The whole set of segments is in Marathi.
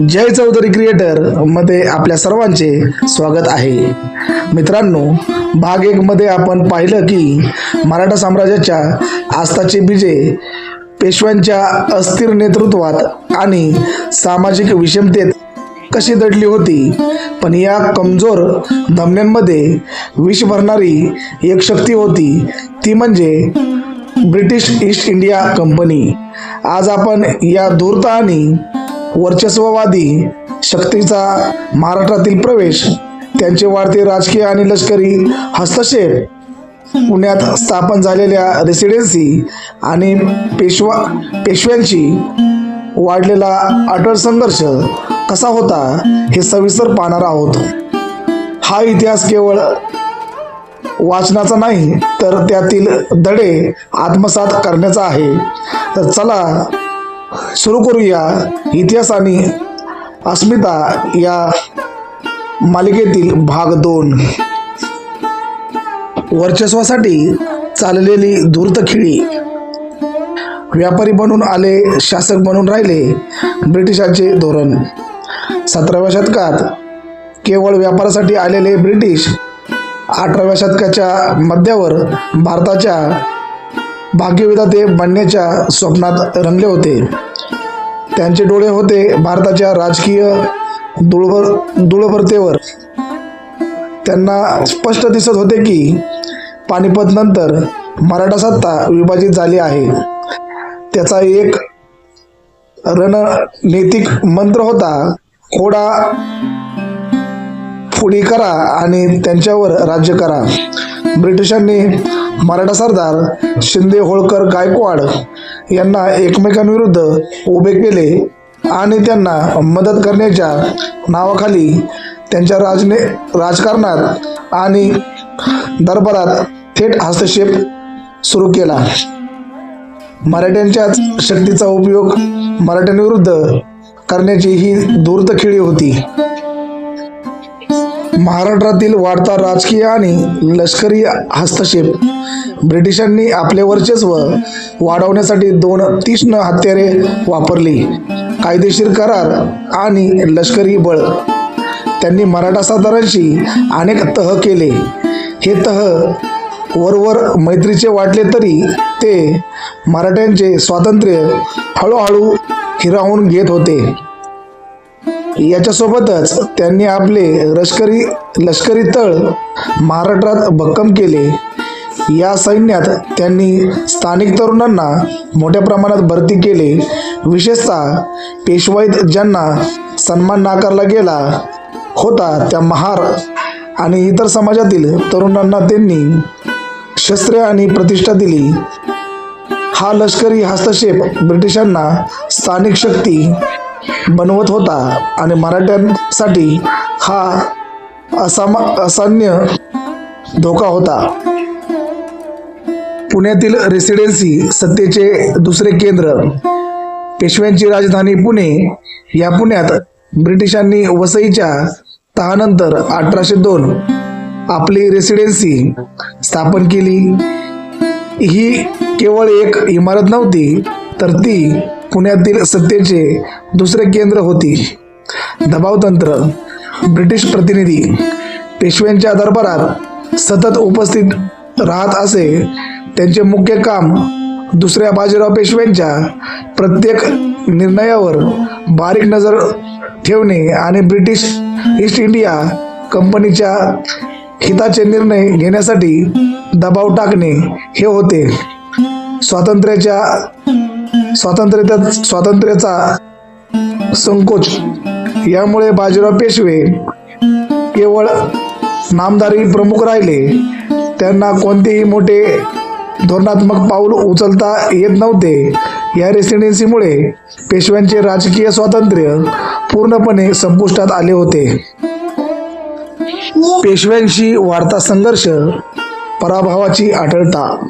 जय चौधरी क्रिएटरमध्ये आपल्या सर्वांचे स्वागत आहे. मित्रांनो भाग एक मध्ये आपण पाहिलं की मराठा साम्राज्याच्या आस्थाचे बीजे पेशव्यांच्या अस्थिर नेतृत्वात आणि सामाजिक विषमतेत कशी दडली होती. पण या कमजोर धमन्यांमध्ये विष भरणारी एक शक्ती होती. ती म्हणजे ब्रिटिश ईस्ट इंडिया कंपनी. आज आपण या धूर्त आणि वर्चस्ववादी शक्तीचा महाराष्ट्रातील प्रवेश त्यांचे वाढते राजकीय आणि लष्करी हस्तक्षेप पुण्यात स्थापन झालेल्या रेसिडेन्सी आणि पेशवा पेशव्यांशी वाढलेला अटळ संघर्ष कसा होता हे सविस्तर पाहणार आहोत. हा इतिहास केवळ वाचनाचा नाही तर त्यातील धडे आत्मसात करण्याचा आहे. तर चला सुरू करूया. इतिहास आणि अस्मिता या मालिकेतील भाग दोन. वर्चस्वासाठी चाललेली धूर्त खिळी व्यापारी बनून आले शासक बनून राहिले ब्रिटिशांचे धोरण. सतराव्या शतकात केवळ व्यापारासाठी आलेले ब्रिटिश अठराव्या शतकाच्या मध्यावर भारताच्या भाग्यविधाते बनण्याच्या स्वप्नात रंगले होते. त्यांचे डोळे होते भारताच्या राजकीय दुळभर दुळभरतेवर. त्यांना स्पष्ट दिसत होते की पानिपतनंतर मराठा सत्ता विभाजित झाली आहे. त्याचा एक रणनैतिक मंत्र होता खोडा फुडी करा आणि त्यांच्यावर राज्य करा. ब्रिटिशांनी मराठा सरदार शिंदे होळकर गायकवाड यांना एकमेकांविरुद्ध उभे केले आणि त्यांना मदत करण्याच्या नावाखाली त्यांच्या राजने राजकारणात आणि दरबारात थेट हस्तक्षेप सुरू केला. मराठ्यांच्याच शक्तीचा उपयोग मराठ्यांविरुद्ध करण्याची ही धूर्त खेळी होती. महाराष्ट्रातील वाढता राजकीय आणि लष्करी हस्तक्षेप. ब्रिटिशांनी आपले वर्चस्व वाढवण्यासाठी दोन तीक्ष्ण हत्यारे वापरली. कायदेशीर करार आणि लष्करी बळ. त्यांनी मराठा सरदारांशी अनेक तह केले. हे तह वरवर मैत्रीचे वाटले तरी ते मराठ्यांचे स्वातंत्र्य हळूहळू हिरावून घेत होते. याच्यासोबतच त्यांनी आपले लष्करी लष्करी तळ महाराष्ट्रात भक्कम केले. या सैन्यात त्यांनी स्थानिक तरुणांना मोठ्या प्रमाणात भरती केले. विशेषतः पेशवाईत ज्यांना सन्मान नाकारला गेला होता त्या महार आणि इतर समाजातील तरुणांना त्यांनी शस्त्रे आणि प्रतिष्ठा दिली. हा लष्करी हस्तक्षेप ब्रिटिशांना स्थानिक शक्ती बनवत होता आणि मराठ्यांसाठी हा असामा असान्य धोका होता. पुण्यातील रेसिडेन्सी सत्तेचे दुसरे केंद्र पेशव्यांची राजधानी पुणे. या पुण्यात ब्रिटिशांनी वसईच्या तहानंतर अठराशे दोन आपली रेसिडेन्सी स्थापन केली. ही केवळ एक इमारत नव्हती तर ती पुण्यातील सत्तेचे दुसरे केंद्र होती. दबावतंत्र ब्रिटिश प्रतिनिधी पेशव्यांच्या दरबारात सतत उपस्थित राहत असे त्यांचे मुख्य काम दुसऱ्या बाजीराव पेशव्यांच्या प्रत्येक निर्णयावर बारीक नजर ठेवणे आणि ब्रिटिश ईस्ट इंडिया कंपनीच्या हिताचे निर्णय घेण्यासाठी दबाव टाकणे हे होते. स्वातंत्र्याच्या स्वातंत्र्य स्वातंत्र्याचा संकोच यामुळे बाजीराव पेशवे केवळ नामदारी प्रमुख राहिले. त्यांना कोणतेही मोठे धोरणात्मक पाऊल उचलता येत नव्हते. या रेसिडेन्सीमुळे पेशव्यांचे राजकीय स्वातंत्र्य पूर्णपणे संपुष्टात आले होते. पेशव्यांशी वाढता संघर्ष पराभवाची आढळता.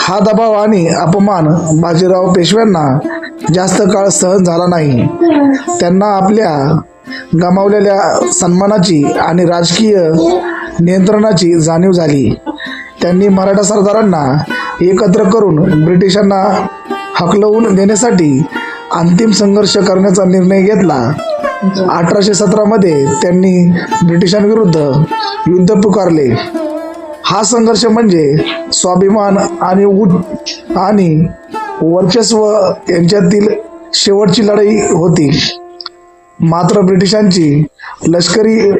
हा दबाव आणि अपमान बाजीराव पेशव्यांना जास्त काळ सहन झाला नाही. त्यांना आपल्या गमावलेल्या सन्मानाची आणि राजकीय नियंत्रणाची जाणीव झाली. त्यांनी मराठा सरदारांना एकत्र करून ब्रिटिशांना हकलवून देण्यासाठी अंतिम संघर्ष करण्याचा निर्णय घेतला. अठराशे सतरामध्ये त्यांनी ब्रिटिशांविरुद्ध युद्ध पुकारले. हा संघर्ष म्हणजे स्वाभिमान आणि उट आणि वर्चस्व यांच्यातील शेवटची लढाई होती. मात्र ब्रिटिशांची लष्करी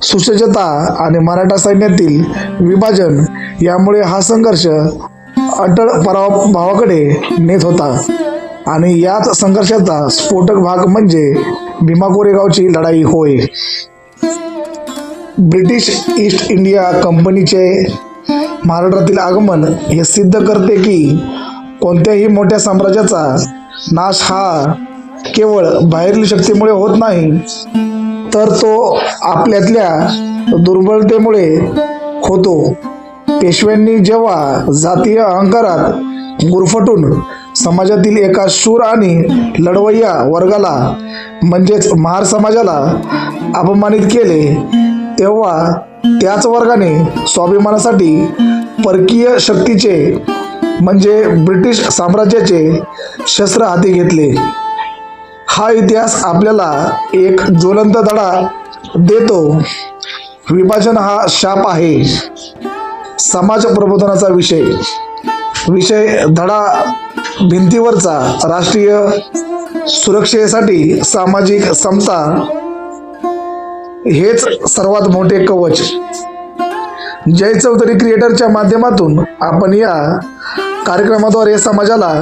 सुसज्जता आणि मराठा सैन्यातील विभाजन यामुळे हा संघर्ष अटळ पराभवाकडे नेत होता. आणि याच संघर्षाचा स्फोटक भाग म्हणजे भीमा कोरेगावची लढाई होय. ब्रिटिश ईस्ट इंडिया कंपनीचे महाराष्ट्रातील आगमन हे सिद्ध करते की कोणत्याही मोठ्या साम्राज्याचा नाश हा केवळ बाहेरील शक्तीमुळे होत नाही तर तो आपल्यातल्या दुर्बलतेमुळे होतो. पेशव्यांनी जेव्हा जातीय अहंकारात गुरफटून समाजातील एका शूर आणि लढवय्या वर्गाला म्हणजेच महार समाजाला अपमानित केले तेव्हा त्याच वर्गाने स्वाभिमानासाठी परकीय शक्तीचे म्हणजे ब्रिटिश साम्राज्याचे शस्त्र हाती घेतले. हा इतिहास आपल्याला एक ज्वलंत धडा देतो. विभाजन हा शाप आहे. समाज प्रबोधनाचा विषय. विषय धडा भिंतीवरचा राष्ट्रीय सुरक्षेसाठी सामाजिक समता हेच सर्वात मोठे कवच. जय चौधरी क्रिएटरच्या माध्यमातून आपण या कार्यक्रमाद्वारे समाजाला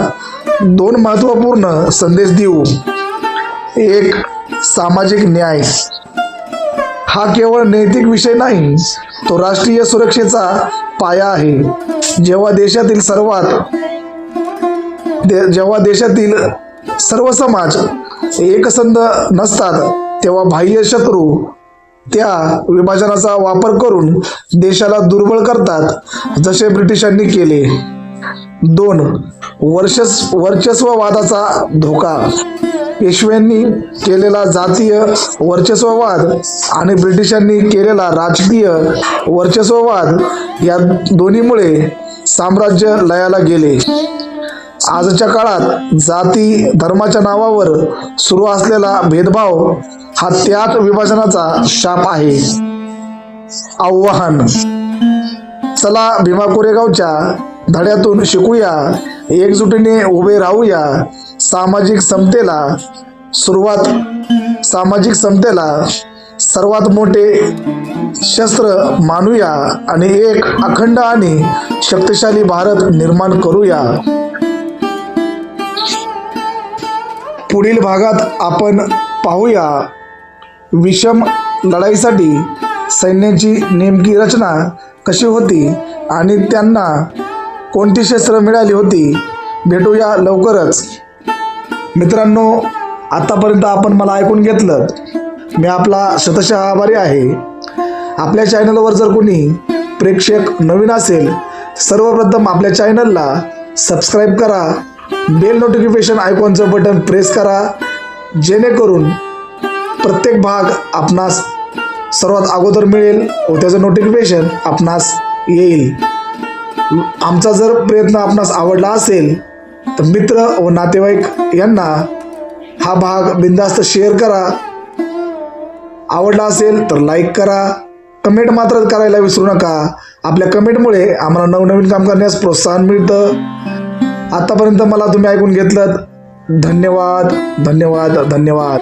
दोन महत्त्वपूर्ण संदेश देऊ. एक सामाजिक न्याय. हा केवळ नैतिक विषय नाही तो राष्ट्रीय सुरक्षेचा पाया आहे. जेव्हा देशातील सर्वात दे जेव्हा देशातील सर्व समाज एकसंध नसतात तेव्हा बाह्य शत्रू त्या विभाजनाचा वापर करून देशाला दुर्बळ करतात जसे ब्रिटिशांनी केले. दोन वर्षस वर्चस्ववादाचा धोका. पेशव्यांनी केलेला जातीय वर्चस्ववाद आणि ब्रिटिशांनी केलेला राजकीय वर्चस्ववाद या दोन्हीमुळे साम्राज्य लयाला गेले. आजच्या काळात जाती धर्माच्या नावावर सुरू असलेला भेदभाव हा त्याच विभाजनाचा शाप आहे. आव्हान. चला भीमा कोरेगावच्या धड्यातून शिकूया एकजुटीने उभे राहूया सामाजिक समतेला सुरुवात सामाजिक समतेला सर्वात मोठे शस्त्र मानूया आणि एक अखंड आणि शक्तिशाली भारत निर्माण करूया. पुढील भागात आपण पाहूया. विषम लढाईसाठी सैन्याची नेमकी रचना कशी होती आणि त्यांना कोणती शस्त्र मिळाली होती भेटूया लवकरच. मित्रांनो आतापर्यंत आपण मला ऐकून घेतलं. मी आपला शतशः आभारी आहे. आपल्या चॅनलवर जर कोणी प्रेक्षक नवीन असेल सर्वप्रथम आपल्या चॅनलला सबस्क्राईब करा. बेल नोटिफिकेशन आयकॉनचं बटन प्रेस करा. जेणेकरून प्रत्येक भाग आपणास सर्वात अगोदर मिळेल व त्याचं नोटिफिकेशन आपणास येईल. आमचा जर प्रयत्न आपणास आवडला असेल तर मित्र व नातेवाईक यांना हा भाग बिंदास्त शेअर करा. आवडला असेल तर लाईक करा. कमेंट मात्र करायला विसरू नका. आपल्या कमेंटमुळे आम्हाला नवनवीन काम करण्यास प्रोत्साहन मिळतं. आतापर्यंत मला तुम्ही ऐकून घेतलं धन्यवाद धन्यवाद धन्यवाद.